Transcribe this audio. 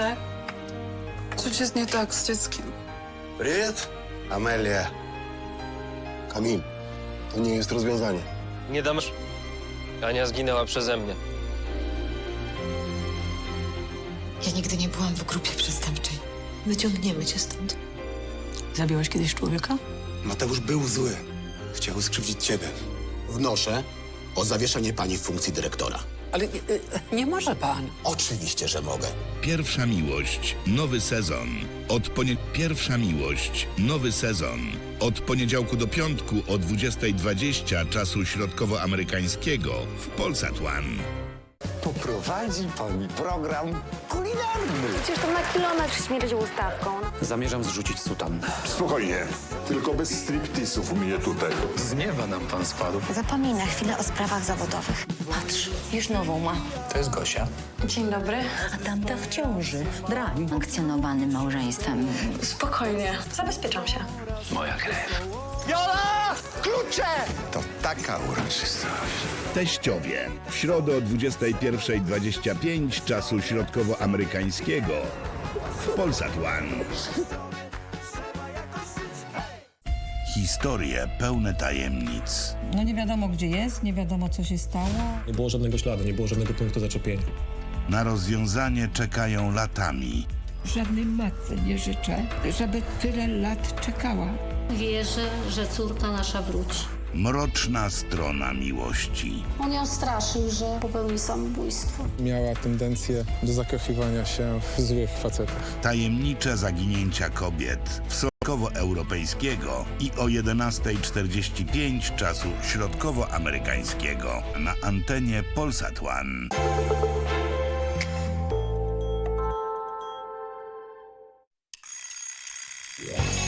Synek, coś jest nie tak z dzieckiem. Привет, Амелия. Kamil, to nie jest rozwiązanie. Nie dam... Ania zginęła przeze mnie. Ja nigdy nie byłam w grupie przestępczej. Wyciągniemy cię stąd. Zabiłaś kiedyś człowieka? Mateusz był zły. Chciał skrzywdzić ciebie. Wnoszę o zawieszenie pani w funkcji dyrektora. Ale nie, nie może pan. Oczywiście, że mogę. Pierwsza miłość, nowy sezon. Od ponie... Pierwsza miłość, nowy sezon. Od poniedziałku do piątku o 20.20 czasu środkowoamerykańskiego w Polsat One. Poprowadzi pani program kulinarny. Przecież to na kilometr śmierdzi ustawką. Zamierzam zrzucić sutan. Spokojnie, tylko bez striptisów u mnie tutaj. Z nieba nam pan spadł. Zapomnij na chwilę o sprawach zawodowych. Patrz, już nową ma. To jest Gosia. Dzień dobry. A tamta w ciąży. Drań. Akcjonowanym małżeństwem. Spokojnie, zabezpieczam się. Moja krew. To taka uroczystość. Teściowie. W środę o 21.25 czasu środkowoamerykańskiego w Polsat One. Historie pełne tajemnic. No nie wiadomo gdzie jest, nie wiadomo co się stało. Nie było żadnego śladu, nie było żadnego punktu zaczepienia. Na rozwiązanie czekają latami. Żadnej matce nie życzę, żeby tyle lat czekała. Wierzę, że córka nasza wróci. Mroczna strona miłości. On ją straszył, że popełni samobójstwo. Miała tendencję do zakochiwania się w złych facetach. Tajemnicze zaginięcia kobiet w środkowoeuropejskiego i o 11.45 czasu środkowoamerykańskiego na antenie Polsat One. Yeah.